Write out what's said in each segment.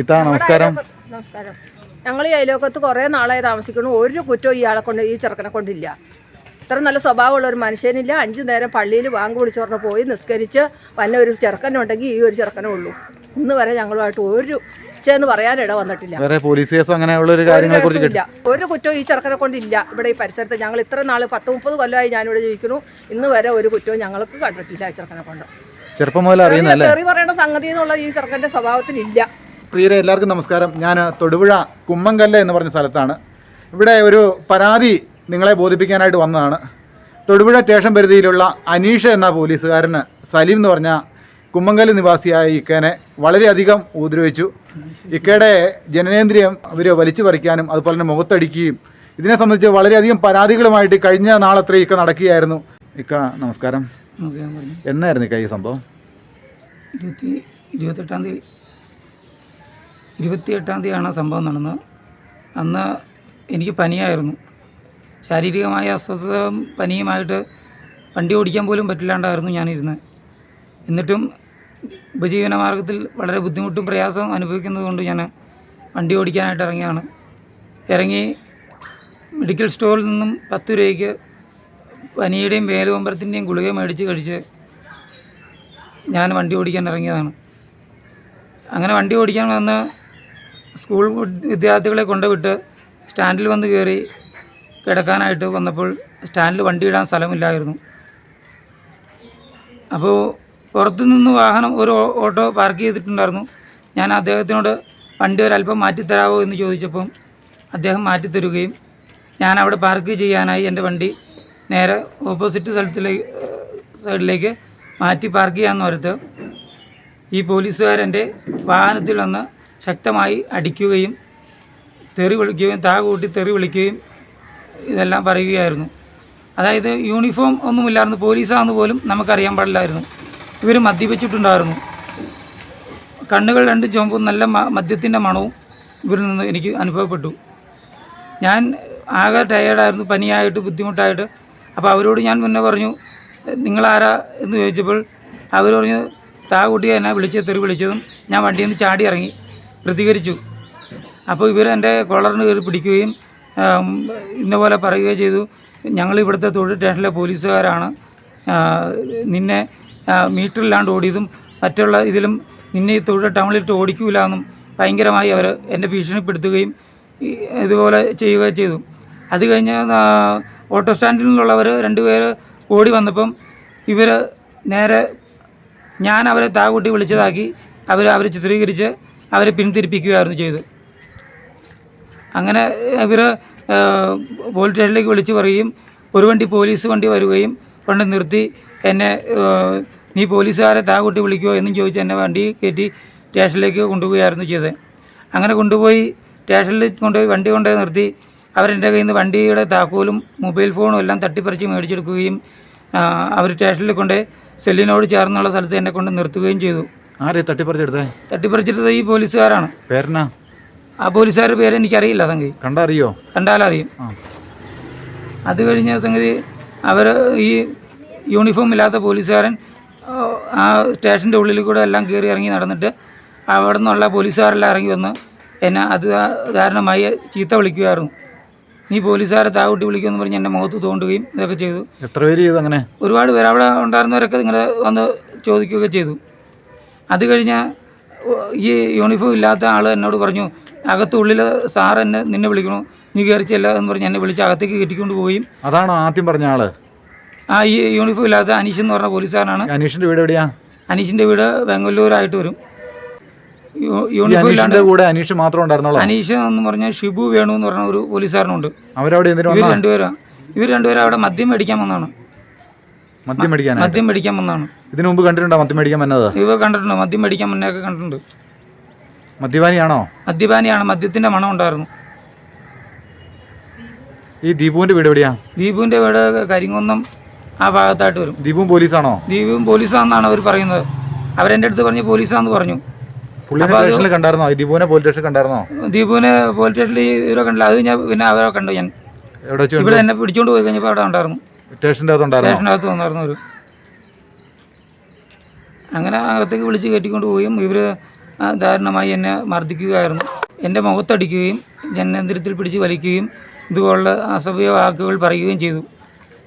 ഇത്താ നമസ്കാരം. നമസ്കാരം. ഞങ്ങൾ ഈ അയലോക്കത്ത് കുറേ നാളായി താമസിക്കുന്നു. ഒരു കുറ്റവും ഇയാളെ കൊണ്ട് ഈ ചെറുക്കനെ കൊണ്ടില്ല. ഇത്ര നല്ല സ്വഭാവമുള്ള ഒരു മനുഷ്യനില്ല. അഞ്ചു നേരം പള്ളിയിൽ വാങ്ങ് വിളിച്ചു പറഞ്ഞ് പോയി നിസ്കരിച്ച് വന്ന ഒരു ചെറുക്കനുണ്ടെങ്കിൽ ഈ ഒരു ചെറുക്കനേ ഉള്ളൂ. ഇന്ന് വരെ ഞങ്ങളുമായിട്ട് ഒരു ചെന്ന് പറയാനിട വന്നിട്ടില്ല. വേറെ പോലീസ് കേസോ അങ്ങനെയുള്ള ഒരു കാര്യങ്ങളെ കുറിച്ച് ഇല്ല. ഒരു കുറ്റവും ഈ ചെറുക്കനെ കൊണ്ടില്ല ഇവിടെ ഈ പരിസരത്ത്. ഞങ്ങൾ ഇത്ര നാൾ പത്ത് മുപ്പത് കൊല്ലമായി ഞാനിവിടെ ജീവിക്കുന്നു. ഇന്ന് വരെ ഒരു കുറ്റവും ഞങ്ങൾക്ക് കണ്ടിട്ടില്ല ഈ ചെറുക്കനെ കൊണ്ട്. ചെറുപ്പം മുതൽ അറിയുന്നില്ല തെറി പറയേണ്ട സംഗതി എന്നുള്ള ഈ ചെറുക്കന്റെ സ്വഭാവത്തിലില്ല. പ്രിയരെ എല്ലാവർക്കും നമസ്കാരം. ഞാൻ തൊടുപുഴ കുമ്മങ്കല്ല് എന്ന് പറഞ്ഞ സ്ഥലത്താണ്. ഇവിടെ ഒരു പരാതി നിങ്ങളെ ബോധിപ്പിക്കാനായിട്ട് വന്നതാണ്. തൊടുപുഴ സ്റ്റേഷൻ പരിധിയിലുള്ള അനീഷ എന്ന പോലീസുകാരന് സലീം എന്ന് പറഞ്ഞ കുമ്മങ്കല്ല് നിവാസിയായ ഇക്കേനെ വളരെയധികം ഉപദ്രവിച്ചു. ഇക്കയുടെ ജനനേന്ദ്രിയം അവർ വലിച്ചു പറിക്കാനും അതുപോലെ തന്നെ മുഖത്തടിക്കുകയും ഇതിനെ സംബന്ധിച്ച് വളരെയധികം പരാതികളുമായിട്ട് കഴിഞ്ഞ നാളത്ര ഇക്ക നടക്കുകയായിരുന്നു. ഇക്ക നമസ്കാരം. എന്നായിരുന്നു ഇക്ക ഈ സംഭവം? ഇരുപത്തി ഇരുപത്തെട്ടാം തീയതി ഇരുപത്തിയെട്ടാം തീയതിയാണ് സംഭവം നടന്നത്. അന്ന് എനിക്ക് പനിയായിരുന്നു. ശാരീരികമായ അസ്വസ്ഥതയും പനിയുമായിട്ട് വണ്ടി ഓടിക്കാൻ പോലും പറ്റില്ലാണ്ടായിരുന്നു ഞാനിരുന്നത്. എന്നിട്ടും ഉപജീവന മാർഗത്തിൽ വളരെ ബുദ്ധിമുട്ടും പ്രയാസവും അനുഭവിക്കുന്നത് കൊണ്ട് ഞാൻ വണ്ടി ഓടിക്കാനായിട്ട് ഇറങ്ങിയാണ് ഇറങ്ങി മെഡിക്കൽ സ്റ്റോറിൽ നിന്നും പത്ത് രൂപയ്ക്ക് പനിയുടെയും വേലുവമ്പരത്തിന്റെയും ഗുളിക മേടിച്ച് കഴിച്ച് ഞാൻ വണ്ടി ഓടിക്കാൻ ഇറങ്ങിയതാണ്. അങ്ങനെ വണ്ടി ഓടിക്കാൻ വന്ന് സ്കൂൾ വിദ്യാർത്ഥികളെ കൊണ്ടുവിട്ട് സ്റ്റാൻഡിൽ വന്ന് കയറി കിടക്കാനായിട്ട് വന്നപ്പോൾ സ്റ്റാൻഡിൽ വണ്ടി ഇടാൻ സ്ഥലമില്ലായിരുന്നു. അപ്പോൾ പുറത്തുനിന്ന് വാഹനം ഒരു ഓട്ടോ പാർക്ക് ചെയ്തിട്ടുണ്ടായിരുന്നു. ഞാൻ അദ്ദേഹത്തിനോട് വണ്ടി ഒരല്പം മാറ്റിത്തരാമോ എന്ന് ചോദിച്ചപ്പം അദ്ദേഹം മാറ്റിത്തരുകയും ഞാൻ അവിടെ പാർക്ക് ചെയ്യാനായി എന്റെ വണ്ടി നേരെ ഓപ്പോസിറ്റ് സ്ഥലത്തിലേക്ക് സൈഡിലേക്ക് മാറ്റി പാർക്ക് ചെയ്യാൻ നേരത്ത് ഈ പോലീസുകാരന്റെ വാഹനത്തിൽ വന്ന് ശക്തമായി അടിക്കുകയും തെറി വിളിക്കുകയും താ കൂട്ടി തെറി വിളിക്കുകയും ഇതെല്ലാം പറയുകയായിരുന്നു. അതായത് യൂണിഫോം ഒന്നുമില്ലായിരുന്നു പോലീസാണെന്ന് പോലും നമുക്കറിയാൻ പാടില്ലായിരുന്നു. ഇവർ മദ്യപിച്ചിട്ടുണ്ടായിരുന്നു. കണ്ണുകൾ രണ്ടും ചുമപ്പും നല്ല മദ്യത്തിന്റെ മണവും ഇവരിൽ നിന്ന് എനിക്ക് അനുഭവപ്പെട്ടു. ഞാൻ ആകെ ടയേർഡായിരുന്നു പനിയായിട്ട് ബുദ്ധിമുട്ടായിട്ട്. അപ്പോൾ അവരോട് ഞാൻ മുന്നേ പറഞ്ഞു നിങ്ങളാരാ? എന്ന് ചോദിച്ചപ്പോൾ അവർ പറഞ്ഞു താ കൂട്ടി എന്നെ വിളിച്ച് തെറി വിളിച്ചതും ഞാൻ വണ്ടിയിൽ നിന്ന് ചാടി ഇറങ്ങി. പ്രതികരിച്ചു. അപ്പോൾ ഇവർ എന്റെ കോളറിന് കയറി പിടിക്കുകയും ഇന്നപോലെ ഇന്ന പോലെ പറയുകയും ചെയ്തു. ഞങ്ങൾ ഇവിടുത്തെ തൊഴിൽ സ്റ്റേഷനിലെ പോലീസുകാരാണ്. നിന്നെ മീറ്ററില്ലാണ്ട് ഓടിയതും മറ്റുള്ള ഇതിലും നിന്നെ ഈ തൊഴിൽ ടൗണിലിട്ട് ഓടിക്കൂല എന്നും ഭയങ്കരമായി അവർ എന്നെ ഭീഷണിപ്പെടുത്തുകയും ഇതുപോലെ ചെയ്യുകയും ചെയ്തു. അത് കഴിഞ്ഞ് ഓട്ടോ സ്റ്റാൻഡിൽ നിന്നുള്ളവർ രണ്ടുപേർ ഓടി വന്നപ്പം ഇവർ നേരെ ഞാൻ അവരെ താകൂട്ടി വിളിച്ചതാക്കി. അവർ അവർ ചിത്രീകരിച്ച് അവരെ പിന്തിരിപ്പിക്കുകയായിരുന്നു ചെയ്ത്. അങ്ങനെ ഇവർ പോലീസ് സ്റ്റേഷനിലേക്ക് വിളിച്ചു പറയുകയും ഒരു വണ്ടി പോലീസ് വണ്ടി വരികയും കൊണ്ട് നിർത്തി എന്നെ നീ പോലീസുകാരെ താ കൂട്ടി വിളിക്കുമോ എന്നും ചോദിച്ച് എന്നെ വണ്ടി കയറ്റി സ്റ്റേഷനിലേക്ക് കൊണ്ടുപോവുകയായിരുന്നു ചെയ്തത്. അങ്ങനെ കൊണ്ടുപോയി സ്റ്റേഷനിൽ കൊണ്ടുപോയി വണ്ടി കൊണ്ടുപോയി നിർത്തി അവരെന്റെ കയ്യിൽ നിന്ന് വണ്ടിയുടെ താക്കോലും മൊബൈൽ ഫോണും എല്ലാം തട്ടിപ്പറിച്ച് മേടിച്ചെടുക്കുകയും അവർ സ്റ്റേഷനിൽ കൊണ്ട് സെല്ലിനോട് ചേർന്നുള്ള സ്ഥലത്ത് എന്നെ കൊണ്ട് നിർത്തുകയും ചെയ്തു. ആരെ തട്ടിപ്പറിച്ചെടുത്തേ? ഈ പോലീസുകാരാണ്. പേരെന്നാ? ആ പോലീസുകാരുടെ പേര് എനിക്കറിയില്ല സംഗതി. കണ്ടറിയോ? കണ്ടാലറിയും അത് കഴിഞ്ഞ സംഗതി അവർ ഈ യൂണിഫോം ഇല്ലാത്ത പോലീസുകാരൻ ആ, സ്റ്റേഷന്റെ സ്റ്റേഷന്റെ ഉള്ളിൽ കൂടെ എല്ലാം കയറി ഇറങ്ങി നടന്നിട്ട് അവിടെ നിന്നുള്ള പോലീസുകാരെല്ലാം ഇറങ്ങി വന്ന് എന്നെ അത് ധാരണമായി ചീത്ത വിളിക്കുമായിരുന്നു നീ പോലീസുകാരെ താവൂട്ടി വിളിക്കുമെന്ന് പറഞ്ഞ് എന്റെ മുഖത്ത് തോണ്ടുകയും ഇതൊക്കെ ചെയ്തു. എത്ര പേര് ചെയ്തു അങ്ങനെ? ഒരുപാട് പേര് അവിടെ ഉണ്ടായിരുന്നവരൊക്കെ നിങ്ങളെ വന്ന് ചോദിക്കുകയൊക്കെ ചെയ്തു. അത് കഴിഞ്ഞ് ഈ യൂണിഫോം ഇല്ലാത്ത ആൾ എന്നോട് പറഞ്ഞു അകത്തുള്ളിൽ സാർ എന്നെ നിന്നെ വിളിക്കണു. നീ കയറിച്ചല്ല എന്ന് പറഞ്ഞ് എന്നെ വിളിച്ച് അകത്തേക്ക് കയറ്റിക്കൊണ്ട് പോയി അതാണോ ആദ്യം പറഞ്ഞ ആൾ. ആ ഈ യൂണിഫോം ഇല്ലാത്ത അനീഷ് എന്ന് പറഞ്ഞ പോലീസുകാരനാണ്. അനീഷിന്റെ വീട് എവിടെയാ? അനീഷിന്റെ വീട് ബാംഗ്ലൂരായിട്ട് വരും. യൂണിഫോം ഇല്ലാണ്ട് കൂടെ അനീഷ് മാത്രം ഉണ്ടായിരുന്നോളൂ? അനീഷ് എന്ന് പറഞ്ഞാൽ ഷിബു വേണു എന്ന് പറഞ്ഞ ഒരു പോലീസുകാരനുണ്ട്. അവരവിടെ ഇവർ രണ്ടുപേരാണ് രണ്ടുപേരും. ഇവർ രണ്ടുപേരും അവിടെ മദ്യം മേടിക്കാൻ വന്നതാണ്. മദ്യം മേടിക്കാൻ മദ്യം മേടിക്കാൻ വന്നതാണ്. ഇതിനു മുമ്പ് കണ്ടിട്ടുണ്ടോ മദ്യം മേടിക്കാൻ വന്നത്? ഇവ കണ്ടിട്ടുണ്ട്. മദ്യം മേടിക്കാൻ മുന്നേ ഒക്കെ കണ്ടിട്ടുണ്ട്. മദ്യപാനിയാണോ? മദ്യപാനിയാണ്. മദ്യത്തിന്റെ മണം ഉണ്ടായിരുന്നു. ഈ ദീപുവിന്റെ വീട് എവിടെയാ? ദീപുവിന്റെ വീട് കരിങ്കുന്നം ആ ഭാഗത്തായിട്ട് വരും. ദീപും പോലീസാണോ? ദീപും പോലീസാണെന്നാണ് അവർ പറയുന്നത്. അവരെന്റെ അടുത്ത് പറഞ്ഞു പോലീസാന്ന് പറഞ്ഞു. കണ്ടായിരുന്നോ? ദീപുവിനെ പോലീസ് കണ്ടായിരുന്നോ? ദീപുവിനെ പോലീസ് സ്റ്റേഷനിൽ ഇവരെ കണ്ടില്ല. അത് ഞാൻ പിന്നെ അവരെ കണ്ടു ഞാൻ. ഇവിടെ എന്നെ പിടിച്ചോണ്ട് പോയി കഴിഞ്ഞപ്പോൾ അവിടെ ഉണ്ടായിരുന്നു. സ്റ്റേഷന്റെ അകത്തുണ്ടായിരുന്നോ സ്റ്റേഷനകത്ത് വന്നായിരുന്നു ഒരു അങ്ങനെ അകത്തേക്ക് വിളിച്ച് കയറ്റിക്കൊണ്ട് പോയും. ഇവർ ദാരുണമായി എന്നെ മർദ്ദിക്കുകയായിരുന്നു. എന്റെ മുഖത്തടിക്കുകയും ജനനേന്ദ്രത്തിൽ പിടിച്ച് വലിക്കുകയും ഇതുപോലുള്ള അസഭ്യ വാക്കുകൾ പറയുകയും ചെയ്തു.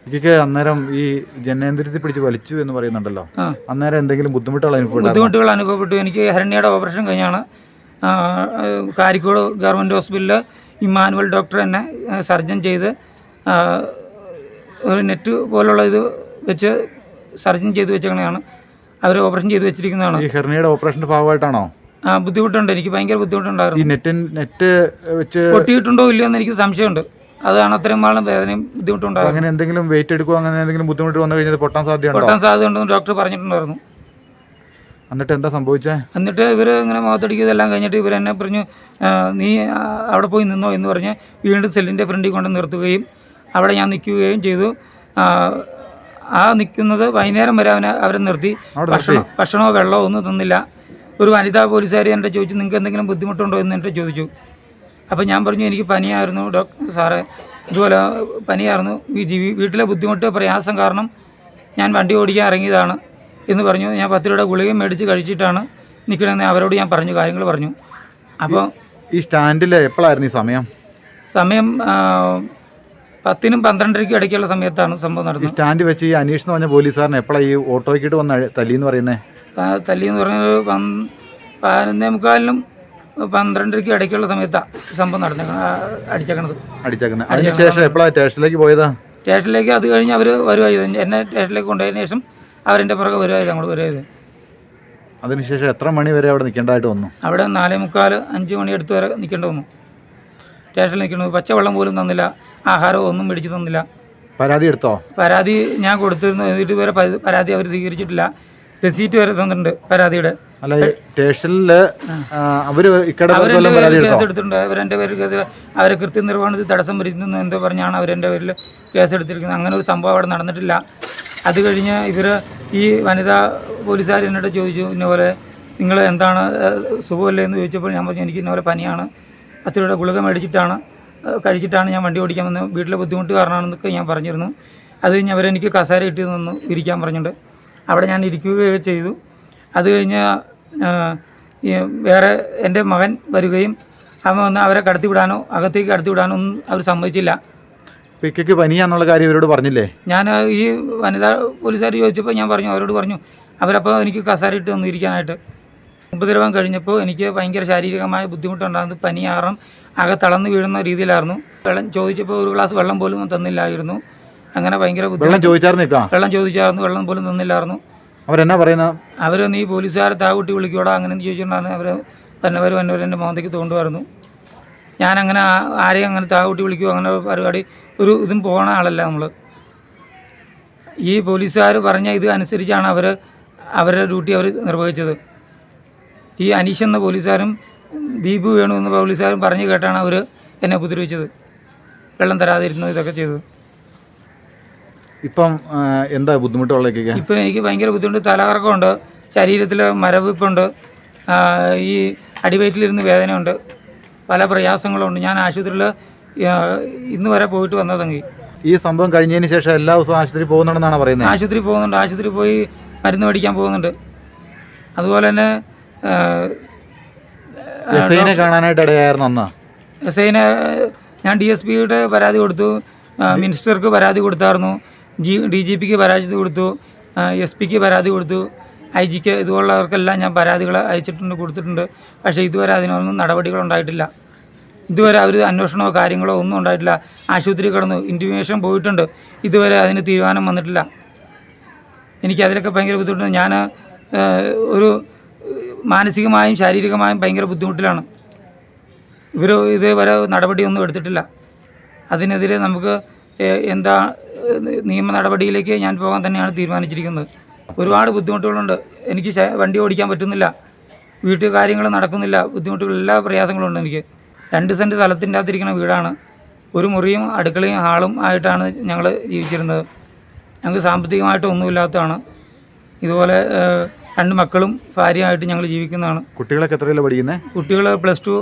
എനിക്ക് അന്നേരം ഈ ജനേന്ദ്രത്തിൽ പിടിച്ച് വലിച്ചു എന്ന് പറയുന്നുണ്ടല്ലോ. അന്നേരം എന്തെങ്കിലും ബുദ്ധിമുട്ടുകൾ അനുഭവപ്പെട്ടു ബുദ്ധിമുട്ടുകൾ അനുഭവപ്പെട്ടു. എനിക്ക് ഹരണ്യയുടെ ഓപ്പറേഷൻ കഴിഞ്ഞാണ്. കാരിക്കോട് ഗവൺമെന്റ് ഹോസ്പിറ്റലിൽ ഇമ്മാനുവൽ ഡോക്ടർ എന്നെ സർജൻ ചെയ്ത് ഒരു നെറ്റ് പോലുള്ള ഇത് വെച്ച് സർജൻ ചെയ്ത് വെച്ചങ്ങനെയാണ്. അവർ ഓപ്പറേഷൻ ചെയ്ത് വെച്ചിരിക്കുന്നതാണ്. ഈ ഹെർണിയുടെ ഓപ്പറേഷന്റെ ഭാഗമായിട്ടാണോ? ആ ബുദ്ധിമുട്ടുണ്ട്. എനിക്ക് ഭയങ്കര ബുദ്ധിമുട്ടുണ്ടായിരുന്നു. ഈ നെറ്റ് വെച്ച് പൊട്ടിയിട്ടുണ്ടോ ഇല്ലയോ എന്ന് എനിക്ക് സംശയമുണ്ട്. അതാണ് അത്രയും വേണം വേദനയും ബുദ്ധിമുട്ടുണ്ടായിരുന്നു അങ്ങനെ എന്തെങ്കിലും വെയിറ്റ് എടുക്കുക അങ്ങനെ എന്തെങ്കിലും ബുദ്ധിമുട്ട് വന്നു കഴിഞ്ഞാൽ പൊട്ടാൻ സാധ്യത പൊട്ടാൻ സാധ്യതയുണ്ടെന്ന് ഡോക്ടർ പറഞ്ഞിട്ടുണ്ടായിരുന്നു. എന്നിട്ട് എന്താ സംഭവിച്ചേ? എന്നിട്ട് ഇവർ ഇങ്ങനെ മുഖത്തടിക്കുന്നതെല്ലാം കഴിഞ്ഞിട്ട് ഇവർ എന്നെ പറഞ്ഞു നീ അവിടെ പോയി നിന്നോ എന്ന് പറഞ്ഞ് വീണ്ടും സെല്ലിന്റെ ഫ്രണ്ടിൽ കൊണ്ട് നിർത്തുകയും അവിടെ ഞാൻ നിൽക്കുകയും ചെയ്തു. ആ, നിൽക്കുന്നത് വൈകുന്നേരം വരെ അവനെ അവരെ നിർത്തി. ഭക്ഷണം ഭക്ഷണമോ വെള്ളമോ ഒന്നും തന്നില്ല. ഒരു വനിതാ പോലീസുകാർ എന്നെ ചോദിച്ചു നിങ്ങൾക്ക് എന്തെങ്കിലും ബുദ്ധിമുട്ടുണ്ടോ? എന്ന് എന്റെ ചോദിച്ചു. അപ്പോൾ ഞാൻ പറഞ്ഞു എനിക്ക് പനിയായിരുന്നു ഡോക്ടർ സാറേ. ഇതുപോലെ പനിയായിരുന്നു. ഈ ജീവി വീട്ടിലെ ബുദ്ധിമുട്ട് പ്രയാസം കാരണം ഞാൻ വണ്ടി ഓടിക്കാൻ ഇറങ്ങിയതാണ്. എന്ന് പറഞ്ഞു. ഞാൻ പത്ത് രൂപയുടെ ഗുളിക മേടിച്ച് കഴിച്ചിട്ടാണ് നിൽക്കണമെന്ന് അവരോട് ഞാൻ പറഞ്ഞു കാര്യങ്ങൾ പറഞ്ഞു. അപ്പോൾ ഈ സ്റ്റാൻഡിൽ എപ്പോഴായിരുന്നു ഈ സമയം? സമയം പത്തിനും പന്ത്രണ്ടരയ്ക്കും ഇടയ്ക്കുള്ള സമയത്താണ് സംഭവം നടന്നത്. സ്റ്റാൻഡ് വെച്ച് ഈ അനീഷ് എന്ന് പറഞ്ഞ പോലീസുകാരൻ എപ്പോഴാണ് ഈ ഓട്ടോയ്ക്കിട്ട് വന്ന തല്ലി എന്ന് പറയുന്നത് തല്ലി എന്ന് പറഞ്ഞത് പന്ത് പതിനൊന്നേ മുക്കാലിനും പന്ത്രണ്ടരയ്ക്കും ഇടയ്ക്കുള്ള സമയത്താണ് സംഭവം നടന്നേക്കുന്നത് അടിച്ചേക്കണത്. അടിച്ചേക്കുന്നത് അതിനുശേഷം എപ്പോഴാണ് സ്റ്റേഷനിലേക്ക് പോയത്? സ്റ്റേഷനിലേക്ക് അത് കഴിഞ്ഞ് അവർ വരുവായത് എന്നെ സ്റ്റേഷനിലേക്ക് കൊണ്ടുപോയതിന് ശേഷം അവരെന്റെ പുറകെ വരുവായത് അങ്ങോട്ട് വരുവായത്. അതിനുശേഷം എത്ര മണി വരെ അവിടെ നിൽക്കേണ്ടതായിട്ട് വന്നു? അവിടെ നാലേ മുക്കാൽ അഞ്ച് മണി അടുത്ത് വരെ നിൽക്കേണ്ടി വന്നു. സ്റ്റേഷനിൽ നിൽക്കുന്നു. പച്ചവെള്ളം പോലും തന്നില്ല. ആഹാരവും ഒന്നും മേടിച്ചു തന്നില്ല. പരാതി എടുത്തോ? പരാതി ഞാൻ കൊടുത്തിരുന്നു. എന്നിട്ട് വരെ പരാതി അവർ സ്വീകരിച്ചിട്ടില്ല. റെസീറ്റ് വരെ തന്നിട്ടുണ്ട് പരാതിയുടെ. അല്ല സ്റ്റേഷനിൽ അവർ കേസ് എടുത്തിട്ടുണ്ട് അവരെന്റെ പേരിൽ കേസ് അവരെ കൃത്യനിർവഹണത്തിൽ തടസ്സം വരുത്തുന്നു എന്തോ പറഞ്ഞാണ് അവരെ പേരിൽ കേസ് എടുത്തിരിക്കുന്നത് അങ്ങനെ ഒരു സംഭവം അവിടെ നടന്നിട്ടില്ല. അത് കഴിഞ്ഞ് ഇവർ ഈ വനിതാ പോലീസുകാർ എന്നോട് ചോദിച്ചു ഇന്നപോലെ നിങ്ങൾ എന്താണ് സുഖമല്ലേ എന്ന് ചോദിച്ചപ്പോൾ ഞാൻ പറഞ്ഞു എനിക്ക് ഇന്നപോലെ പനിയാണ്. അച്ഛനോട് ഗുളിക മേടിച്ചിട്ടാണ്. കഴിച്ചിട്ടാണ് ഞാൻ വണ്ടി ഓടിക്കാൻ വന്നത് വീട്ടിലെ ബുദ്ധിമുട്ട് കാരണമാണെന്നൊക്കെ ഞാൻ പറഞ്ഞിരുന്നു. അത് കഴിഞ്ഞ് അവരെനിക്ക് കസേര ഇട്ട് തന്നു ഇരിക്കാൻ പറഞ്ഞിട്ടുണ്ട് അവിടെ ഞാൻ ഇരിക്കുകയൊക്കെ ചെയ്തു. അത് കഴിഞ്ഞ് വേറെ എന്റെ മകൻ വരികയും അവൻ വന്ന് അവരെ കടത്തി വിടാനോ അകത്തേക്ക് കടത്തി വിടാനോ ഒന്നും അവർ സമ്മതിച്ചില്ല. പിക്കയ്ക്ക് പനിയാന്നുള്ള കാര്യം ഇവരോട് പറഞ്ഞില്ലേ? ഞാൻ ഈ വനിതാ പോലീസുകാർ ചോദിച്ചപ്പോൾ ഞാൻ പറഞ്ഞു അവരോട് പറഞ്ഞു അവരപ്പോൾ എനിക്ക് കസാര ഇട്ട് തന്നിരിക്കാനായിട്ട് ഉപദ്രവം കഴിഞ്ഞപ്പോൾ എനിക്ക് ഭയങ്കര ശാരീരികമായ ബുദ്ധിമുട്ടുണ്ടാകുന്നത് പനി കാരണം ആകെ തളർന്ന് വീഴുന്ന രീതിയിലായിരുന്നു. വെള്ളം ചോദിച്ചപ്പോൾ ഒരു ഗ്ലാസ് വെള്ളം പോലും തന്നില്ലായിരുന്നു. അങ്ങനെ ഭയങ്കര വെള്ളം ചോദിച്ചായിരുന്നു വെള്ളം ചോദിച്ചായിരുന്നു വെള്ളം പോലും തന്നില്ലായിരുന്നു. അവരെന്നാ പറയുന്ന? അവർ നീ പോലീസുകാരെ താകൂട്ടി വിളിക്കൂടാ അങ്ങനെ ചോദിച്ചുകൊണ്ടാണ് അവർ വന്നവർ വന്നവർ എന്റെ മോന്തയ്ക്ക് തോണ്ടുമായിരുന്നു ഞാൻ അങ്ങനെ ആരെയും അങ്ങനെ താകൂട്ടി വിളിക്കുകയോ അങ്ങനെ പരിപാടി ഒരു ഇതും പോകണ ആളല്ല നമ്മൾ ഈ പോലീസുകാർ പറഞ്ഞ ഇത് അനുസരിച്ചാണ് അവർ അവരുടെ ഡ്യൂട്ടി അവർ നിർവഹിച്ചത്. ഈ അനീഷ് എന്ന പോലീസുകാരും ദീപു വേണു എന്ന പോലീസുകാരും പറഞ്ഞു കേട്ടാണ് അവർ എന്നെ ഉപദ്രവിച്ചത്. വെള്ളം തരാതിരുന്നു ഇതൊക്കെ ചെയ്തത്. ഇപ്പം എന്താ ബുദ്ധിമുട്ടുള്ളതൊക്കെ ഇപ്പം എനിക്ക് ഭയങ്കര ബുദ്ധിമുട്ട്. തലകറക്കമുണ്ട്. ശരീരത്തിൽ മരവിപ്പുണ്ട് ഈ അടിവയറ്റിലിരുന്ന് വേദനയുണ്ട്. പല പ്രയാസങ്ങളുണ്ട്. ഞാൻ ആശുപത്രിയിൽ ഇന്ന് വരെ പോയിട്ട് വന്നതെങ്കിൽ ഈ സംഭവം കഴിഞ്ഞതിന് ശേഷം എല്ലാ ദിവസവും ആശുപത്രി പോകുന്നുണ്ടെന്നാണ് പറയുന്നത്? ആശുപത്രി പോകുന്നുണ്ട്. ആശുപത്രി പോയി മരുന്ന് മേടിക്കാൻ പോകുന്നുണ്ട്. അതുപോലെ തന്നെ ആ, കാണാനായിട്ട് ഇടയായിരുന്നു അന്ന്. എസ് ഐനെ ഞാൻ ഡി എസ് പിയുടെ പരാതി കൊടുത്തു. മിനിസ്റ്റർക്ക് പരാതി കൊടുത്തായിരുന്നു. ജി ഡി ജി പിക്ക് പരാതി കൊടുത്തു. എസ് പിക്ക് പരാതി കൊടുത്തു. ഐ ജിക്ക് ഇതുപോലുള്ളവർക്കെല്ലാം ഞാൻ പരാതികൾ അയച്ചിട്ടുണ്ട് കൊടുത്തിട്ടുണ്ട്. പക്ഷേ ഇതുവരെ അതിനൊന്നും നടപടികൾ ഉണ്ടായിട്ടില്ല. ഇതുവരെ അവർ അന്വേഷണമോ കാര്യങ്ങളോ ഒന്നും ഉണ്ടായിട്ടില്ല. ആശുപത്രി കിടന്നു ഇന്റിമേഷൻ പോയിട്ടുണ്ട്. ഇതുവരെ അതിന് തീരുമാനം വന്നിട്ടില്ല. എനിക്ക് അതിലൊക്കെ ഭയങ്കര ബുദ്ധിമുട്ടുണ്ട്. ഞാൻ ഒരു മാനസികമായും ശാരീരികമായും ഭയങ്കര ബുദ്ധിമുട്ടിലാണ്. ഇവർ ഇതേവരെ നടപടിയൊന്നും എടുത്തിട്ടില്ല. അതിനെതിരെ നമുക്ക് എന്താ നിയമ നടപടിയിലേക്ക് ഞാൻ പോകാൻ തന്നെയാണ് തീരുമാനിച്ചിരിക്കുന്നത്. ഒരുപാട് ബുദ്ധിമുട്ടുകളുണ്ട്. എനിക്ക് വണ്ടി ഓടിക്കാൻ പറ്റുന്നില്ല. വീട്ടിൽ കാര്യങ്ങൾ നടക്കുന്നില്ല. ബുദ്ധിമുട്ടുകൾ എല്ലാ പ്രയാസങ്ങളുണ്ട് എനിക്ക്. രണ്ട് സെന്റ് സ്ഥലത്തിന്റെ അകത്തിരിക്കുന്ന വീടാണ്. ഒരു മുറിയും അടുക്കളയും ഹാളും ആയിട്ടാണ് ഞങ്ങൾ ജീവിച്ചിരുന്നത്. ഞങ്ങൾക്ക് സാമ്പത്തികമായിട്ട് ഒന്നുമില്ലാത്തതാണ്. ഇതുപോലെ രണ്ട് മക്കളും ഭാര്യയായിട്ട് ഞങ്ങൾ ജീവിക്കുന്നതാണ്. കുട്ടികളൊക്കെ എത്രയല്ല പഠിക്കുന്നത് കുട്ടികൾ പ്ലസ് ടു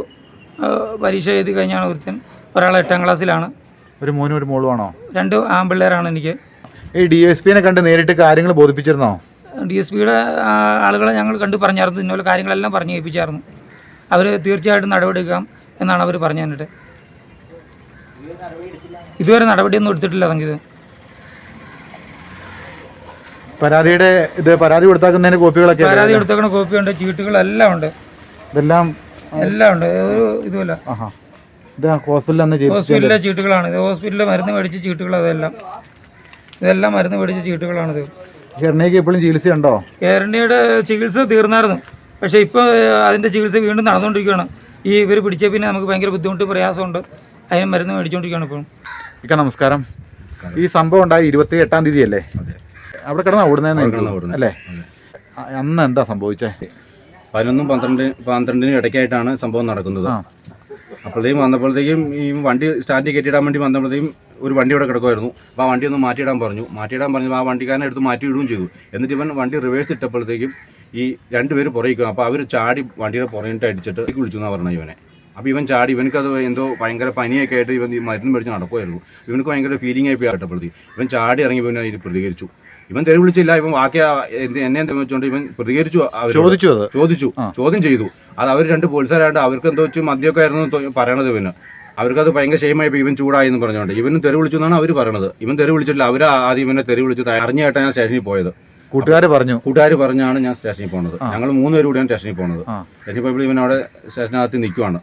പരീക്ഷ എഴുതി കഴിഞ്ഞാണ് ഒരുത്തൻ. ഒരാൾ എട്ടാം ക്ലാസ്സിലാണ്. ഒരു മോനും ഒരു മോളുമാണോ? രണ്ട് ആൺപിള്ളേരാണ് എനിക്ക്. ഈ ഡി എസ് പിനെ കണ്ട് നേരിട്ട് കാര്യങ്ങൾ ബോധിപ്പിച്ചിരുന്നോ? ഡി എസ് പിയുടെ ആളുകളെ ഞങ്ങൾ കണ്ട് പറഞ്ഞായിരുന്നു. ഇന്നോലെ കാര്യങ്ങളെല്ലാം പറഞ്ഞു ഏൽപ്പിച്ചായിരുന്നു. അവർ തീർച്ചയായിട്ടും നടപടിയെടുക്കാം എന്നാണ് അവർ പറഞ്ഞു തന്നിട്ട് ഇതുവരെ നടപടിയൊന്നും എടുത്തിട്ടില്ല സംഗീതം. പരാതിയുടെ ഇത് പരാതി കൊടുത്താക്കുന്നതിന് കോപ്പികളൊക്കെ പരാതി കോപ്പി കോപ്പിയുണ്ട് ചീട്ടുകളെല്ലാം ഉണ്ട്. ഇതെല്ലാം എല്ലാം ഉണ്ട്. ഒരു ഇതുമില്ല. ആഹാ. ഇത് ഹോസ്പിറ്റലിൽ അന്ന് ഹോസ്പിറ്റലിലെ ചീട്ടുകളാണ്. ഇത് ഹോസ്പിറ്റലിലെ മരുന്ന് മേടിച്ച ചീട്ടുകൾ അതെല്ലാം ഇതെല്ലാം മരുന്ന് മേടിച്ച ചീട്ടുകളാണിത് ഹിർണയ്ക്ക് എപ്പോഴും ചികിത്സയുണ്ടോ? ഹെർണിയുടെ ചികിത്സ തീർന്നായിരുന്നു. പക്ഷേ ഇപ്പോൾ അതിന്റെ ചികിത്സ വീണ്ടും നടന്നുകൊണ്ടിരിക്കുകയാണ്. ഈ ഇവർ പിടിച്ച പിന്നെ നമുക്ക് ഭയങ്കര ബുദ്ധിമുട്ട് പ്രയാസമുണ്ട്. അതിന് മരുന്ന് മേടിച്ചുകൊണ്ടിരിക്കുകയാണ് ഇപ്പോഴും. ഇക്ക നമസ്കാരം. ഈ സംഭവം ഉണ്ടായി ഇരുപത്തി എട്ടാം തീയതി അല്ലേ അവിടെ കിടന്നാ ഓടുന്നതെന്ന് അല്ലേ? അന്ന് എന്താ സംഭവിച്ചേ? പതിനൊന്നും പന്ത്രണ്ട് പന്ത്രണ്ടിനും ഇടയ്ക്കായിട്ടാണ് സംഭവം നടക്കുന്നത്. അപ്പോഴത്തേക്കും വന്നപ്പോഴത്തേക്കും ഈ വണ്ടി സ്റ്റാൻഡിൽ കെട്ടിയിടാൻ വേണ്ടി വന്നപ്പോഴത്തേക്കും ഒരു വണ്ടി ഇവിടെ കിടക്കുമായിരുന്നു അപ്പോൾ ആ വണ്ടി ഒന്ന് മാറ്റിയിടാൻ പറഞ്ഞു. മാറ്റിയിടാൻ പറഞ്ഞു ആ വണ്ടിക്കാരനെ എടുത്ത് മാറ്റിയിടുകയും ചെയ്തു. എന്നിട്ട് ഇവൻ വണ്ടി റിവേഴ്സ് ഇട്ടപ്പോഴത്തേക്കും ഈ രണ്ടുപേര് പുറയിക്കും അപ്പോൾ അവർ ചാടി വണ്ടിയുടെ പുറകിട്ട് അടിച്ചിട്ട് വിളിച്ചു എന്നാണ് പറഞ്ഞത് ഇവനെ. അപ്പോൾ ഇവൻ ചാടി ഇവനക്കത് എന്തോ ഭയങ്കര പനിയൊക്കെ ആയിട്ട് ഇവൻ ഈ മരുന്ന് മേടിച്ച് നടക്കുമായിരുന്നു ഇവനക്ക് ഭയങ്കര ഫീലിംഗ് ആയി പോയി ഇവൻ ചാടി ഇറങ്ങി ഇവൻ അതിൽ പ്രതികരിച്ചു. ഇവൻ തെറി വിളിച്ചില്ല ഇവൻ വാക്യ എന്നെ വെച്ചുകൊണ്ട് ഇവൻ പ്രതികരിച്ചു. ചോദിച്ചു അത്? ചോദിച്ചു. ചോദ്യം ചെയ്തു. അത് അവർ രണ്ട് പോലീസുകാരാണ്ട് അവർക്ക് എന്തോ വെച്ച് മദ്യമൊക്കെ ആയിരുന്നു പറയണത് ഇവന്. അവർക്കത് ഭയങ്കര ഷെയിമായി ഇവൻ ചൂടായി എന്ന് പറഞ്ഞുകൊണ്ട് ഇവനും തെറി വിളിച്ചു എന്നാണ് അവർ പറയണത്. ഇവൻ തെറി വിളിച്ചിട്ടില്ല. അവർ ആദ്യം ഇവനെ തെറി വിളിച്ചു അറിഞ്ഞായിട്ടാണ് ഞാൻ സ്റ്റേഷനിൽ പോയത്. കൂട്ടുകാർ പറഞ്ഞു. കൂട്ടുകാർ പറഞ്ഞാണ് ഞാൻ സ്റ്റേഷനിൽ പോണത്. ഞങ്ങൾ മൂന്നുപേരും പേര് കൂടിയാണ് സ്റ്റേഷനിൽ പോണത്. സ്റ്റേഷനിൽ പോയപ്പോൾ ഇവൻ അവിടെ സ്റ്റേഷനകത്ത് നിൽക്കുവാണ്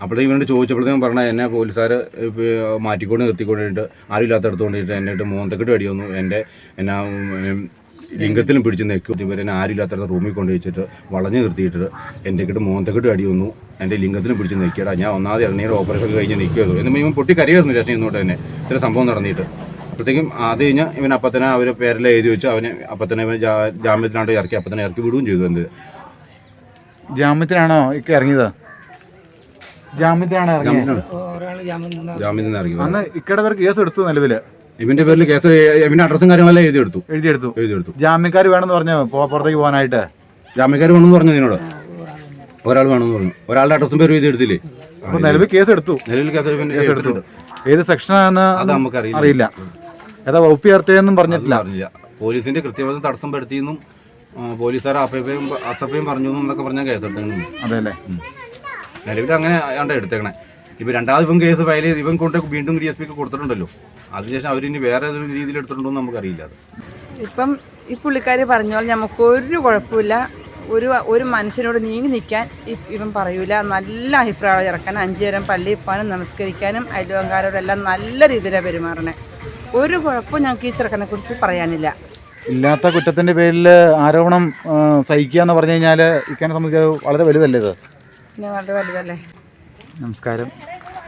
അപ്പോഴത്തേക്കും ഇവനോട് ചോദിച്ചപ്പോഴത്തേക്കും പറഞ്ഞാൽ എന്നെ പോലീസുകാർ മാറ്റിക്കൊണ്ട് നിർത്തിക്കൊണ്ടിട്ട് ആരും ഇല്ലാത്തടത്ത് കൊണ്ടിട്ട് എന്നെ ഇട്ട് മോന്തക്കെട്ട് അടി വന്നു എന്റെ എന്നാ ലിംഗത്തിലും പിടിച്ച് നിൽക്കും. ഇവരെന്നെ ആരും ഇല്ലാത്തടത്ത് റൂമിൽ കൊണ്ടു വെച്ചിട്ട് വളഞ്ഞു നിർത്തിയിട്ട് എന്റെ കിട്ട് മോന്തക്കെട്ട് അടി വന്നു എന്റെ ലിംഗത്തിലും പിടിച്ച് നിൽക്കിയടാ ഞാൻ ഒന്നാമത് ഇറങ്ങിയ ഓപ്പറേഷൻ കഴിഞ്ഞ് നിൽക്കുമായിരുന്നു എന്ന് ഇവൻ പൊട്ടി കരയായിരുന്നു സ്റ്റേഷൻ ഇന്നോട്ട് തന്നെ. ഇത്ര സംഭവം നടന്നിട്ട്. അപ്പോഴത്തേക്കും ആദ്യം കഴിഞ്ഞാൽ ഇവൻ അപ്പം തന്നെ അവരെ പേരിൽ എഴുതി വെച്ച് അവനെ അപ്പം തന്നെ ഇവൻ ജാമ്യത്തിനാണ്ട് ഇറക്കി അപ്പം തന്നെ ഇറക്കി വിടുകയും ചെയ്തു എന്ത്. ജാമ്യത്തിനാണോ ഇറങ്ങിയത്? ജാമ്യത്തിനാണ് ഇറങ്ങിയത്. ജാമ്യത്തിൽ നിന്ന് ഇറക്കി അന്ന് ഇക്കയുടെ പേര് കേസ് എടുത്തു നിലവിൽ. ഇവന്റെ പേരിൽ കേസ് ഇവന്റെ അഡ്രസ്സും കാര്യങ്ങളെല്ലാം എഴുതിയെടുത്തു. എഴുതിയെടുത്തു. എഴുതിയെടുത്തു. ജാമ്യക്കാർ വേണമെന്ന് പറഞ്ഞു പോ- പുറത്തേക്ക് പോകാനായിട്ട്? ജാമ്യക്കാർ വേണമെന്ന് പറഞ്ഞു ഇതിനോട്. ഒരാൾ വേണമെന്ന് പറഞ്ഞു. ഒരാളുടെ അഡ്രസ്സും പേരും എഴുതിയെടുത്തില്ലേ? അപ്പൊ നിലവിൽ കേസ് എടുത്തു. നിലവിൽ കേസ് എടുത്തു. ഏത് സെക്ഷനാന്ന് അത് നമുക്കറിയില്ല. അറിയില്ല. ഏതാ വകുപ്പ് ചേർത്തതെന്നും പറഞ്ഞിട്ടില്ല. അറിയില്ല. പോലീസിന്റെ കൃത്യമായി തടസ്സം പെടുത്തിയെന്നും പോലീസുകാർ അപ്പയും അസപ്പയും പറഞ്ഞു എന്നൊക്കെ പറഞ്ഞാൽ കേസ് എടുത്തേക്കുന്നു അതെ അല്ലേ നിലവിൽ അങ്ങനെ ആണ്ട് എടുത്തേക്കണേ. ഇപ്പൊ രണ്ടാമത് ഇപ്പം കേസ് ഫയൽ ചെയ്ത് ഇവൻ കൊണ്ട് വീണ്ടും ഡി എസ് പിക്ക് കൊടുത്തിട്ടുണ്ടല്ലോ. അതിനുശേഷം അവരിനി വേറെ ഏതൊരു രീതിയിൽ എടുത്തിട്ടുണ്ടോ എന്ന് നമുക്കറിയില്ല അത്. ഇപ്പം ഈ പുള്ളിക്കാരി പറഞ്ഞ പോലെ നമുക്ക് ഒരു കുഴപ്പമില്ല. ഒരു ഒരു മനുഷ്യനോട് നീങ്ങി നിൽക്കാൻ ഇവൻ പറയൂല. നല്ല അഭിപ്രായം ഇറക്കാൻ അഞ്ചു നേരം പള്ളിയിൽ പോകാനും നമസ്കരിക്കാനും അയൽവങ്കാരോടെല്ലാം നല്ല രീതിയിലാണ് പെരുമാറണേ. ഒരു കുഴപ്പവും ഞങ്ങൾക്ക് ഈ ചെറുക്കനെ കുറിച്ച് പറയാനില്ല. ഇല്ലാത്ത കുറ്റത്തിന്റെ പേരിൽ ആരോപണം സഹിക്കുക എന്ന് പറഞ്ഞു കഴിഞ്ഞാൽ ഇക്കാനെ സംബന്ധിച്ച് വളരെ വലുതല്ലേ ഇത്? വളരെ വലുതല്ലേ നമസ്കാരം.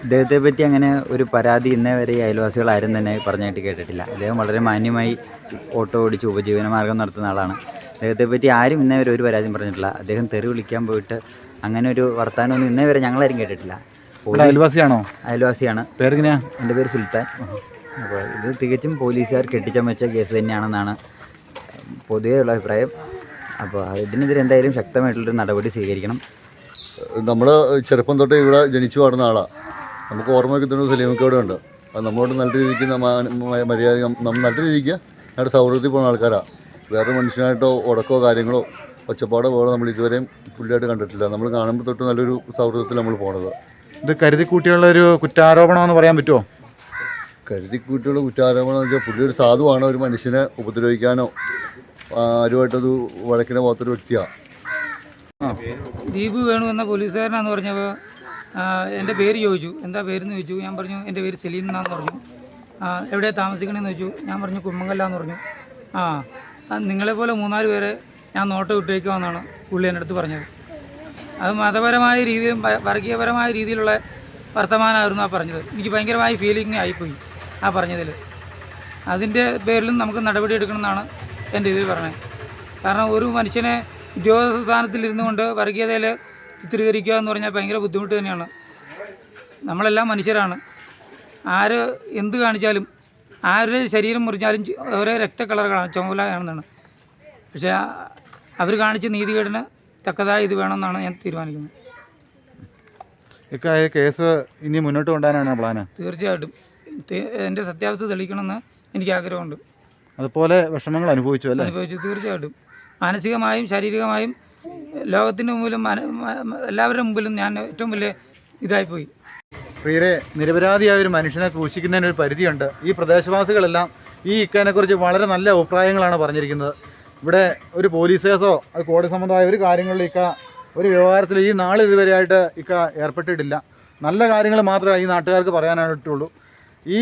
ഇദ്ദേഹത്തെ പറ്റി അങ്ങനെ ഒരു പരാതി ഇന്നേ വരെ ഈ അയൽവാസികൾ ആരും തന്നെ പറഞ്ഞായിട്ട് കേട്ടിട്ടില്ല. അദ്ദേഹം വളരെ മാന്യമായി ഓട്ടോ ഓടിച്ച് ഉപജീവന മാർഗം നടത്തുന്ന ആളാണ്. അദ്ദേഹത്തെ പറ്റി ആരും ഇന്നേ വരെ ഒരു പരാതിയും പറഞ്ഞിട്ടില്ല. അദ്ദേഹം തെറി വിളിക്കാൻ പോയിട്ട് അങ്ങനെ ഒരു വർത്തമാനമൊന്നും ഇന്നേ വരെ ഞങ്ങളാരും കേട്ടിട്ടില്ല. പോലീസ് അയൽവാസിയാണോ? അയൽവാസിയാണ്. പേരെങ്ങനെയാ? എന്റെ പേര് സുൽത്താൻ. അപ്പോൾ ഇത് തികച്ചും പോലീസുകാർ കെട്ടിച്ചമച്ച കേസ് തന്നെയാണെന്നാണ് പൊതുവെയുള്ള അഭിപ്രായം. അപ്പോൾ ഇതിനെതിരെ എന്തായാലും ശക്തമായിട്ടുള്ളൊരു നടപടി സ്വീകരിക്കണം. നമ്മൾ ചെറുപ്പം തൊട്ട് ഇവിടെ ജനിച്ചു പാടുന്ന ആളാണ് നമുക്ക് ഓർമ്മ കിട്ടുന്ന സലീമൊക്കെ ഇവിടെ ഉണ്ട്. അത് നമ്മളോട് നല്ല രീതിക്ക് മര്യാദ നമ്മൾ നല്ല രീതിക്ക് ഞങ്ങളുടെ സൗഹൃദത്തിൽ പോകുന്ന ആൾക്കാരാണ് വേറെ മനുഷ്യനായിട്ടോ ഉടക്കോ കാര്യങ്ങളോ ഒച്ചപ്പാടോ പോലെ നമ്മൾ ഇതുവരെയും പുള്ളിയായിട്ട് കണ്ടിട്ടില്ല. നമ്മൾ കാണുമ്പോൾ തൊട്ട് നല്ലൊരു സൗഹൃദത്തിൽ നമ്മൾ പോണത്. ഇത് കരുതി കൂട്ടിയുള്ള ഒരു കുറ്റാരോപണമെന്ന് പറയാൻ പറ്റുമോ? കരുതിക്കൂട്ടിയുള്ള കുറ്റാരോപണം എന്ന് വെച്ചാൽ പുള്ളി ഒരു സാധുവാണ്. ഒരു മനുഷ്യനെ ഉപദ്രവിക്കാനോ ആരുമായിട്ടത് ആരുമായിട്ടൊരു വഴക്കിനെ പോകാത്തൊരു വ്യക്തിയാണ് ദീപ് വേണു എന്ന പോലീസുകാരനാന്ന് പറഞ്ഞപ്പോൾ എന്റെ പേര് ചോദിച്ചു. എന്താ പേരെന്ന് ചോദിച്ചു. ഞാൻ പറഞ്ഞു എന്റെ പേര് സെലീൻ എന്നാന്ന് പറഞ്ഞു. എവിടെ എവിടെയാണ് താമസിക്കണമെന്ന് ചോദിച്ചു. ഞാൻ പറഞ്ഞു കുമ്മങ്കല്ലാന്ന് പറഞ്ഞു. ആ നിങ്ങളെപ്പോലെ മൂന്നാൽ പേരെ ഞാൻ നോട്ട് വിട്ടേക്കുമെന്നാണ് പുള്ളി എന്റെ അടുത്ത് പറഞ്ഞത്. അത് മതപരമായ രീതിയിലും വർഗീയപരമായ രീതിയിലുള്ള വർത്തമാനമായിരുന്നു ആ പറഞ്ഞത്. എനിക്ക് ഭയങ്കരമായ ഫീലിംഗ് ആയിപ്പോയി ആ പറഞ്ഞതിൽ അതിന്റെ പേരിലും നമുക്ക് നടപടി എടുക്കണമെന്നാണ് എന്റെ ഇതിൽ പറഞ്ഞത്. കാരണം ഒരു മനുഷ്യനെ ഉദ്യോഗസ്ഥ സ്ഥാനത്തിൽ ഇരുന്നു കൊണ്ട് വർഗീയതയിൽ ചിത്രീകരിക്കുക എന്ന് പറഞ്ഞാൽ ഭയങ്കര ബുദ്ധിമുട്ട് തന്നെയാണ്. നമ്മളെല്ലാം മനുഷ്യരാണ്. ആര് എന്ത് കാണിച്ചാലും ആരുടെ ശരീരം മുറിഞ്ഞാലും ഓരോ ഒരേ ചുമല കാണുന്നതാണ് പക്ഷേ അവർ കാണിച്ച നീതികേടിന് തക്കതായ ഇത് വേണമെന്നാണ് ഞാൻ തീരുമാനിക്കുന്നത്. ഇക്കാര്യ കേസ് ഇനി മുന്നോട്ട് കൊണ്ടുപോകാനാണ് പ്ലാന് തീർച്ചയായിട്ടും. എന്റെ സത്യാവസ്ഥ തെളിയിക്കണമെന്ന് എനിക്ക് ആഗ്രഹമുണ്ട്. അതുപോലെ വിഷമങ്ങൾ അനുഭവിച്ചു അല്ലേ? അനുഭവിച്ചു. തീർച്ചയായിട്ടും. മാനസികമായും ശാരീരികമായും ലോകത്തിന്റെ മുമ്പിലും എല്ലാവരുടെ മുമ്പിലും ഞാൻ ഏറ്റവും വലിയ ഇതായിപ്പോയി പ്രിയരെ നിരപരാധിയായ ഒരു മനുഷ്യനെ ക്രൂശിക്കുന്നതിന് ഒരു പരിധിയുണ്ട്. ഈ പ്രദേശവാസികളെല്ലാം ഈ ഇക്കാനെക്കുറിച്ച് വളരെ നല്ല അഭിപ്രായങ്ങളാണ് പറഞ്ഞിരിക്കുന്നത്. ഇവിടെ ഒരു പോലീസ് കേസോ അത് കോടതി സംബന്ധമായ ഒരു കാര്യങ്ങളിലും ഇക്ക ഒരു വ്യവഹാരത്തിൽ ഈ നാളെ ഇതുവരെയായിട്ട് ഇക്ക ഏർപ്പെട്ടിട്ടില്ല. നല്ല കാര്യങ്ങൾ മാത്രമേ ഈ നാട്ടുകാർക്ക് പറയാനായിട്ടുള്ളൂ. ഈ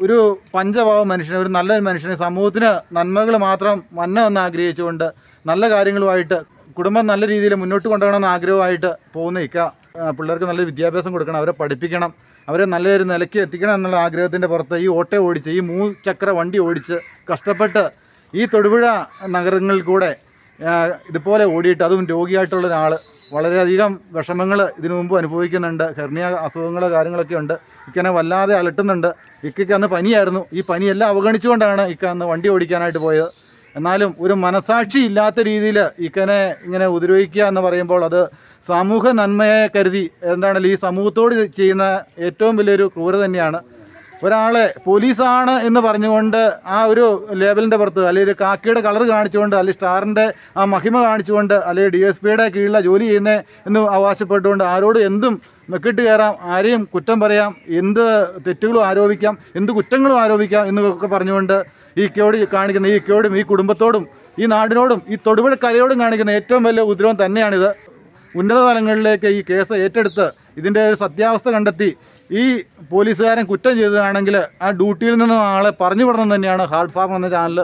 ഒരു പഞ്ചഭാവ മനുഷ്യനെ ഒരു നല്ലൊരു മനുഷ്യനെ സമൂഹത്തിന് നന്മകൾ മാത്രം വന്നതെന്ന് ആഗ്രഹിച്ചുകൊണ്ട് നല്ല കാര്യങ്ങളുമായിട്ട് കുടുംബം നല്ല രീതിയിൽ മുന്നോട്ട് കൊണ്ടുപോകണം എന്ന ആഗ്രഹമായിട്ട് പോകുന്ന ഇക്ക പിള്ളേർക്ക് നല്ലൊരു വിദ്യാഭ്യാസം കൊടുക്കണം അവരെ പഠിപ്പിക്കണം അവരെ നല്ലൊരു നിലയ്ക്ക് എത്തിക്കണം എന്നുള്ള ആഗ്രഹത്തിന്റെ പുറത്ത് ഈ ഓട്ടോ ഓടിച്ച് ഈ മൂ ചക്ര വണ്ടി ഓടിച്ച് കഷ്ടപ്പെട്ട് ഈ തൊടുപുഴ നഗരങ്ങളിൽ കൂടെ ഇതുപോലെ ഓടിയിട്ട് അതും രോഗിയായിട്ടുള്ള ഒരാൾ വളരെയധികം വിഷമങ്ങൾ ഇതിനു മുമ്പ് അനുഭവിക്കുന്നുണ്ട് ഹെർണിയ അസുഖങ്ങൾ കാര്യങ്ങളൊക്കെ ഉണ്ട് ഇക്കനെ വല്ലാതെ അലട്ടുന്നുണ്ട് ഇക്കയ്ക്ക് അന്ന് പനിയായിരുന്നു ഈ പനിയെല്ലാം അവഗണിച്ചുകൊണ്ടാണ് ഇക്ക അന്ന് വണ്ടി ഓടിക്കാനായിട്ട് പോയത്. എന്നാലും ഒരു മനസാക്ഷി ഇല്ലാത്ത രീതിയിൽ ഇക്കനെ ഇങ്ങനെ ഉപദ്രവിക്കുക എന്ന് പറയുമ്പോൾ അത് സമൂഹ നന്മയെ കരുതി. എന്താണല്ലോ ഈ സമൂഹത്തോട് ചെയ്യുന്ന ഏറ്റവും വലിയൊരു ക്രൂര തന്നെയാണ് ഒരാളെ പോലീസാണ് എന്ന് പറഞ്ഞുകൊണ്ട് ആ ഒരു ലേബലിന്റെ പുറത്ത് അല്ലെങ്കിൽ ഒരു കാക്കിയുടെ കളർ കാണിച്ചുകൊണ്ട് അല്ലെങ്കിൽ സ്റ്റാറിന്റെ ആ മഹിമ കാണിച്ചുകൊണ്ട് അല്ലെങ്കിൽ ഡി എസ് പിയുടെ കീഴിലെ ജോലി ചെയ്യുന്നത് എന്ന് അവകാശപ്പെട്ടുകൊണ്ട് ആരോട് എന്തും നെക്കിട്ട് കയറാം ആരെയും കുറ്റം പറയാം എന്ത് തെറ്റുകളും ആരോപിക്കാം എന്ത് കുറ്റങ്ങളും ആരോപിക്കാം എന്നൊക്കെ പറഞ്ഞുകൊണ്ട് ഈ ഇക്കയോട് കാണിക്കുന്ന ഈ ഇക്കയോടും ഈ കുടുംബത്തോടും ഈ നാടിനോടും ഈ തൊടുപുഴക്കരയോടും കാണിക്കുന്ന ഏറ്റവും വലിയ ഉദ്രവം തന്നെയാണിത്. ഉന്നത തലങ്ങളിലേക്ക് ഈ കേസ് ഏറ്റെടുത്ത് ഇതിന്റെ സത്യാവസ്ഥ കണ്ടെത്തി ഈ പോലീസുകാരൻ കുറ്റം ചെയ്തതാണെങ്കിൽ ആ ഡ്യൂട്ടിയിൽ നിന്നും ആളെ പറഞ്ഞു വിടണം തന്നെയാണ് ഹാർഡ് ഫാം എന്ന ചാനൽ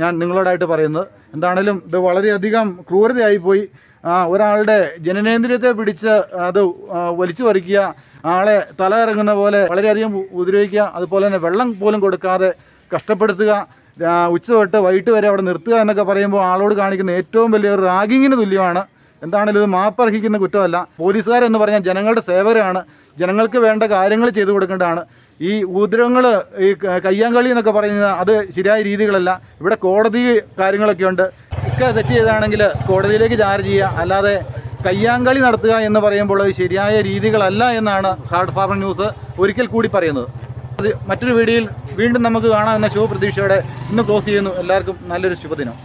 ഞാൻ നിങ്ങളോടായിട്ട് പറയുന്നത്. എന്താണേലും ഇത് വളരെയധികം ക്രൂരതയായിപ്പോയി ഒരാളുടെ ജനനേന്ദ്രിയത്തെ പിടിച്ച് അത് വലിച്ചു പറിക്കുക ആളെ തല ഇറങ്ങുന്ന പോലെ വളരെയധികം ഉപദ്രവിക്കുക അതുപോലെ തന്നെ വെള്ളം പോലും കൊടുക്കാതെ കഷ്ടപ്പെടുത്തുക ഉച്ച തൊട്ട് വൈകിട്ട് വരെ അവിടെ നിർത്തുക എന്നൊക്കെ പറയുമ്പോൾ ആളോട് കാണിക്കുന്ന ഏറ്റവും വലിയ ഒരു റാഗിങ്ങിന് തുല്യമാണ്. എന്താണെങ്കിലും ഇത് മാപ്പർഹിക്കുന്ന കുറ്റമല്ല. പോലീസുകാരെന്ന് പറഞ്ഞാൽ ജനങ്ങളുടെ സേവകരാണ്. ജനങ്ങൾക്ക് വേണ്ട കാര്യങ്ങൾ ചെയ്തു കൊടുക്കേണ്ടതാണ്. ഈ ഉപദ്രവങ്ങൾ ഈ കയ്യാങ്കളി എന്നൊക്കെ പറയുന്നത് അത് ശരിയായ രീതികളല്ല. ഇവിടെ കോടതി കാര്യങ്ങളൊക്കെ ഉണ്ട്. ഒക്കെ തെറ്റ് ചെയ്താണെങ്കിൽ കോടതിയിലേക്ക് ചാർജ് ചെയ്യുക. അല്ലാതെ കയ്യാങ്കളി നടത്തുക എന്ന് പറയുമ്പോൾ അത് ശരിയായ രീതികളല്ല എന്നാണ് ഹാർഡ് ഫാർമർ ന്യൂസ് ഒരിക്കൽ കൂടി പറയുന്നത്. മറ്റൊരു വീഡിയോയിൽ വീണ്ടും നമുക്ക് കാണാമെന്ന ശുഭപ്രതീക്ഷയോടെ ഇന്ന് ക്ലോസ് ചെയ്യുന്നു. എല്ലാവർക്കും നല്ലൊരു ശുഭദിനം.